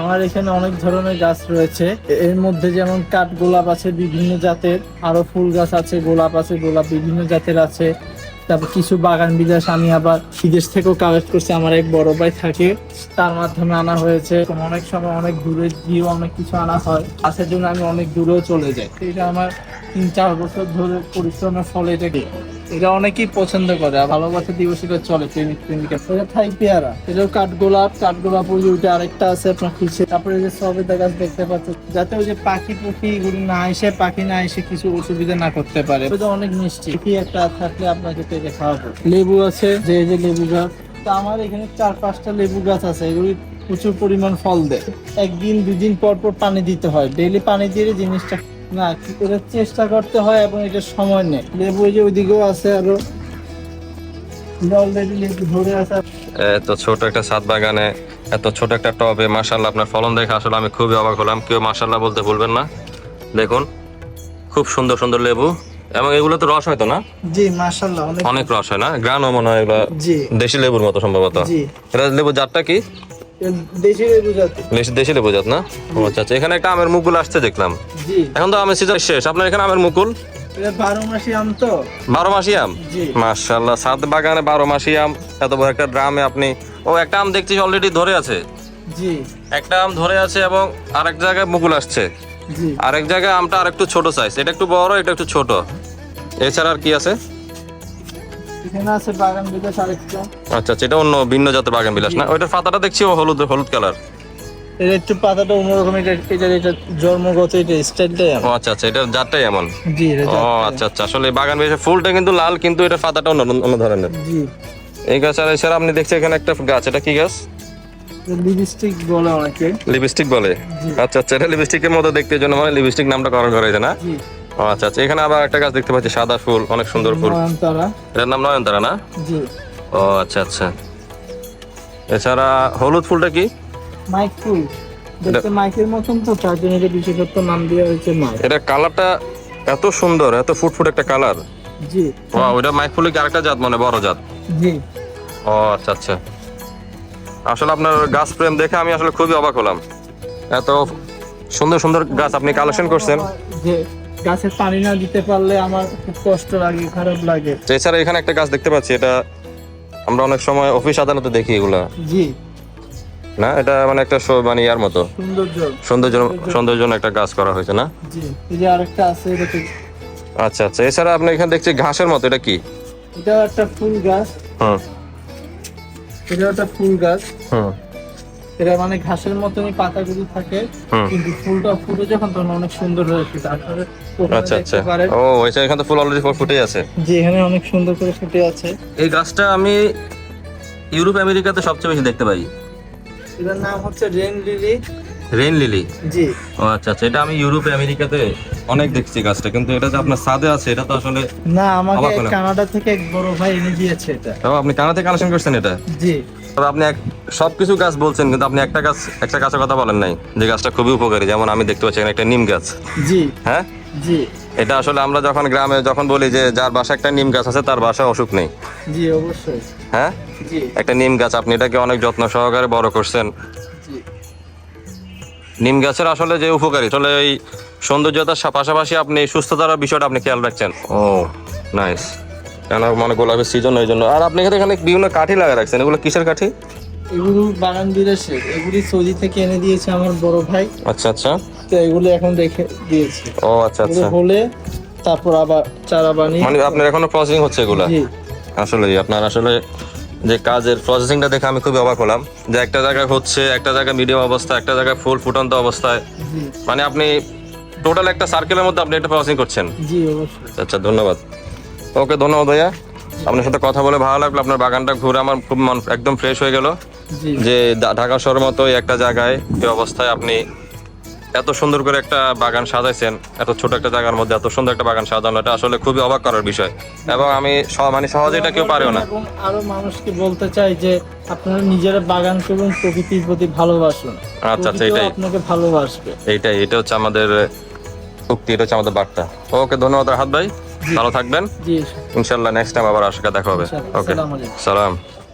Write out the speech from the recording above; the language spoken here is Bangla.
আমার এখানে অনেক ধরনের গাছ রয়েছে। এর মধ্যে যেমন কাঠ গোলাপ আছে বিভিন্ন জাতের, আরও ফুল গাছ আছে, গোলাপ আছে, গোলাপ বিভিন্ন জাতের আছে। তারপর কিছু বাগান বিলাস আমি আবার বিদেশ থেকেও কালেক্ট করছি, আমার এক বড় ভাই থাকে, তার মাধ্যমে আনা হয়েছে। অনেক সময় অনেক দূরে গিয়েও অনেক কিছু আনা হয় আসার জন্য আমি অনেক দূরেও চলে যাই। এটা আমার তিন চার বছর ধরে পরিশ্রমের ফলে এটাকে এটা অনেকেই পছন্দ করে ভালোবাসা দিবস এটা চলে প্রেমিক প্রেমিকা। এটা থাই পেয়ারা। এটাও কাঠগোলাপ কাঠগোলাপ ওই ওইটা আরেকটা আছে আপনার খুঁজছে তারপরে যে সবেদা গাছ দেখতে পাচ্ছেন, যাতে ওই যে পাখি পুখি এগুলি না এসে, পাখি না এসে কিছু অসুবিধা না করতে পারে। এটা অনেক মিষ্টি। কি একটা থাকলে আপনাকে পেটে খাওয়াবো। লেবু আছে, যে যে লেবু গাছ। তা আমার এখানে চার পাঁচটা লেবু গাছ আছে, এগুলি প্রচুর পরিমাণ ফল দেয়। একদিন, দুদিন পর পর পানি দিতে হয়। ডেইলি পানি দিয়ে জিনিসটা না এটা চেষ্টা করতে হয় এবং এটা সময় নেই লেবু যে ওইদিকেও আছে আরও। এত ছোট একটা ছাদ বাগানে এত ছোট একটা টবে মাশাল্লাহ আপনার ফলন দেখে আসলে আমি খুবই অবাক হলাম। কেউ মাশাল্লাহ বলতে ভুলবেন না। দেখুন খুব সুন্দর সুন্দর লেবু। এবং এগুলো তো রস হয়তো না? জি মাশাআল্লাহ অনেক অনেক রস হয় না? গ্রানও মনে হয় এগুলো দেশি লেবুর মতো সম্ভবত। এটা লেবু জাতটা কি? দেশি লেবু জাতি না? ও আচ্ছা আচ্ছা এখানে একটা আমের মুকুল আসছে দেখলাম। এখন তো আমের সিজন শেষ। আপনার এখানে আমের মুকুল? বারো মাসি আম তো। বারো মাসি আম? মাশাল্লাহ ছাদ বাগানে বারো মাসি আম। এত বড় একটা ড্রামে আপনি ও একটা আম দেখছি অলরেডি ধরে আছে। জি। একটা আম ধরে আছে এবং আরেক জায়গায় মুকুল আসছে। আরেক জায়গায় আমটা আর একটু ছোট সাইজ এটা একটু বড় এটা একটু ছোট। এছাড়া আর কি আছে? এখানে আছে বাগান বিকাশ আরেকটা। আচ্ছা আচ্ছা এটা অন্য ভিন্ন জাতের বাগান বিলাস না? ওইটার পাতাটা দেখছি হলুদ হলুদ কালার। এর একটু পাতাটা অন্যরকম এটা এটা এটা জন্মগত এটা স্টাইলটাই ও আচ্ছা আচ্ছা এটা জাতটাই এমন। জি ও আচ্ছা আচ্ছা আসলে বাগান বেশি ফুলটা কিন্তু লাল কিন্তু এটা পাতাটা অন্য অন্য ধরনের। জি। এই গাছ আর এছাড়া আপনি দেখছেন এখানে একটা গাছ এটা কি গাছ? লিপস্টিক বলে অনেকে। লিপস্টিক বলে? আচ্ছা আচ্ছা এটা লিপস্টিকের মতো দেখতে জন্য মানে লিপস্টিক নামটা করা হয়েছে না? আচ্ছা আচ্ছা এখানে আবার একটা গাছ দেখতে পাচ্ছি সাদা ফুল অনেক সুন্দর ফুল। এটার নাম নয়নতারা না? জি। ও আচ্ছা আচ্ছা। এছাড়া হলুদ ফুলটা কি? মাইক ফুল। দেখতে মাইকের মতন তো তার জন্য এটা বিশেষত্ব নাম দেওয়া হয়েছে মাইক। এটা কালারটা এত সুন্দর এত ফুটফুট একটা কালার। জি। ও ওইটা মাইক ফুলের কি আরেকটা জাত মানে বড় জাত? জি। ও আচ্ছা আচ্ছা। আসলে আপনার গাছ প্রেম দেখে আমি আসলে খুবই অবাক হলাম। এত সুন্দর সুন্দর গাছ আপনি কালেকশন করছেন। গাছের পানি না দিতে পারলে আমার খুব কষ্ট লাগে খারাপ লাগে। তো এছাড়া এখানে একটা গাছ দেখতে পাচ্ছি এটা আমরা অনেক সময় অফিস আদালতে দেখি এগুলা। জি। না? এটা মানে একটা শো- মানে ইয়ার মতো। সৌন্দর্য। সৌন্দর্য সৌন্দর্য। একটা গাছ করা হয়েছে না? জি এই যে আরেকটা আছে এটা আচ্ছা আচ্ছা। এছাড়া আপনি এখানে দেখছি ঘাসের মতো এটা কি? এটাও একটা ফুল গাছ। হুম। এটাও একটা ফুল গাছ। হুম। এটা মানে ঘাসের মতনই পাতাগুলো থাকে। হুম। কিন্তু ফুলটা ফুটে যখন তখন অনেক সুন্দর হয়ে আপনারা ওখানে আচ্ছা আচ্ছা। ও এখানে তো ফুল অলরেডি ফুটে আছে। যে এখানে অনেক সুন্দর করে ফুটে আছে। এই গাছটা আমি ইউরোপ আমেরিকাতে সবচেয়ে বেশি দেখতে পাই। এটার নাম হচ্ছে রেন লিলি। Rain lily? জি। ও আচ্ছা আচ্ছা এটা আমি ইউরোপ আমেরিকাতে অনেক দেখছি গাছটা কিন্তু এটা যে আপনার ছাদে আছে এটা তো আসলে না আমাকে কানাডা থেকে এক বড় ভাই এনে দিয়েছে এটা। তাও আপনি কানাতে কালেকশন করছেন এটা? জি। তবে আপনি এক সবকিছু গাছ বলছেন কিন্তু আপনি একটা গাছ একটা গাছের কথা বলেন নাই যে গাছটা খুবই উপকারী যেমন আমি দেখতে পাচ্ছি এখানে একটা নিম গাছ। জি। হ্যাঁ? জি। এটা আসলে আমরা যখন গ্রামে যখন বলি যে যার বাসা একটা নিম গাছ আছে তার বাসায় অসুখ নেই। জি অবশ্যই। হ্যাঁ? জি। একটা নিম গাছ আপনি এটাকে অনেক যত্ন সহকারে বড় করছেন। নিম গাছের আসলে যে উপকারী তাহলে এই সৌন্দর্যতার পাশাপাশি আপনি সুস্থতার বিষয়টা আপনি খেয়াল রাখছেন। ও নাইস কেন মানে গোলাপের সিজন ওই জন্য। আর আপনি এখানে এখানে বিভিন্ন কাঠি লাগা রাখছেন। এগুলো কিসের কাঠি? এগুলো বাগান বিদেশে এগুলি সৌদি থেকে এনে দিয়েছে আমার বড় ভাই। আচ্ছা আচ্ছা। তো এগুলো এখন রেখে দিয়েছে। ও আচ্ছা আচ্ছা। হলে তারপর আবার চারা বানিয়ে মানে আপনার এখনও প্রসেসিং হচ্ছে এগুলা? আসলে আপনার আসলে যে কাজের প্রসেসিংটা দেখে আমি খুবই অবাক হলাম যে একটা জায়গায় হচ্ছে একটা জায়গায় মিডিয়াম অবস্থা একটা জায়গায় ফুল ফুটন্ত অবস্থায়। মানে আপনি টোটাল একটা সার্কেলের মধ্যে আপনি একটা প্রসেসিং করছেন। জি অবশ্যই। আচ্ছা ধন্যবাদ। ওকে ধন্যবাদ ভাইয়া। আপনার সাথে কথা বলে ভালো লাগল। আপনার বাগানটা ঘুরে আমার খুব মন একদম ফ্রেশ হয়ে গেল। যে ঢাকা শহরের মতো একটা জায়গায় এই অবস্থায় আপনি এত সুন্দর করে একটা বাগান সাজাইছেন এত ছোট একটা জায়গার মধ্যে এত সুন্দর একটা বাগান সাজানো এটা আসলে খুবই অবাক করার বিষয়। এবং আমি মানে সহজে এটা কেউ পারেও না। আরও মানুষকে বলতে চাই যে আপনারা নিজেরা বাগান করুন প্রকৃতির প্রতি ভালোবাসুন। আচ্ছা আচ্ছা এটাই। আপনাকে ভালোবাসবে। এইটাই এটা হচ্ছে আমাদের উক্তি এটা হচ্ছে আমাদের বার্তা। ওকে ধন্যবাদ রাহাত ভাই। ভালো থাকবেন। ইনশাল্লাহ। নেক্সট টাইম আবার আশা দেখা হবে। ওকে। সালাম।